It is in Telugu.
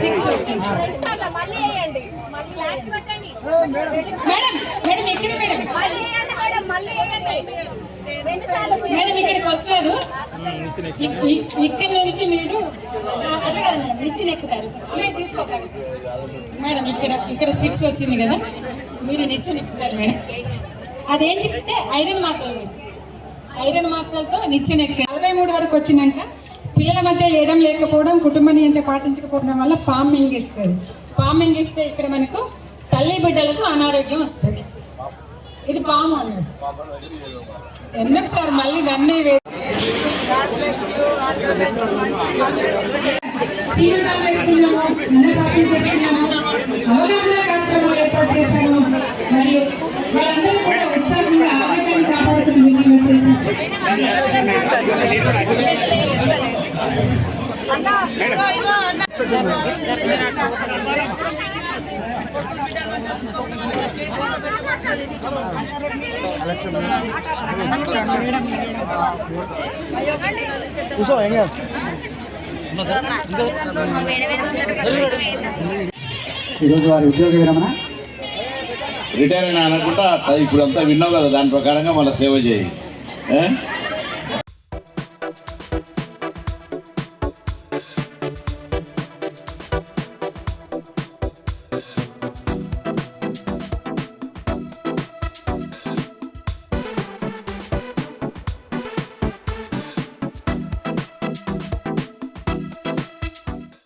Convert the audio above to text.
సిక్స్ వచ్చింది మళ్ళీ వేయండి మళ్ళీ లాస్ట్ పెట్టండి మేడం మేడం ఇక్కడ మేడం? మళ్ళీ వేయండి మేడం మళ్ళీ వేయండి. రెండు సార్లు మేడం ఇక్కడికి వచ్చారు. ఇక్- ఇక్- ఇక్కడ నుంచి మీరు నిచ్చిన ఎక్కుతారు. మీరు తీసుకోగలరు మేడం ఇక్కడ ఇక్కడ సిక్స్ వచ్చింది కదా. మీరు నిచ్చిన ఎక్కుతారు మేడం. అదేంటి అంటే ఐరన్ మేడం ఐరన్ మార్కలతో నిచ్చిన ఎక్కి నలభై మూడు వరకు వచ్చినాక పిల్లల మధ్య ఏడం లేకపోవడం కుటుంబ నియంత్రణ పాటించకపోవడం వల్ల పామ్ మింగిస్తుంది పామ్ మింగిస్తే ఇక్కడ మనకు తల్లి బిడ్డలకు అనారోగ్యం వస్తుంది. ఇది పాము అన్నాడు ఎందుకు సార్ మళ్ళీ నన్ను వే- అవగాహన కార్యక్రమాలు ఏర్పాటు చేశాము మరియు వాళ్ళందరూ కూడా ఉత్సాహంగా ఆరోగ్యాన్ని కాపాడుకుని కూర్చో ఏం కాదు ఈరోజు వారి ఉద్యోగ విరమణ రిటైర్ అయినా అనుకుంటా ఇప్పుడు అంతా విన్నావు కదా దాని ప్రకారంగా మళ్ళీ సేవ చేయి ఏ?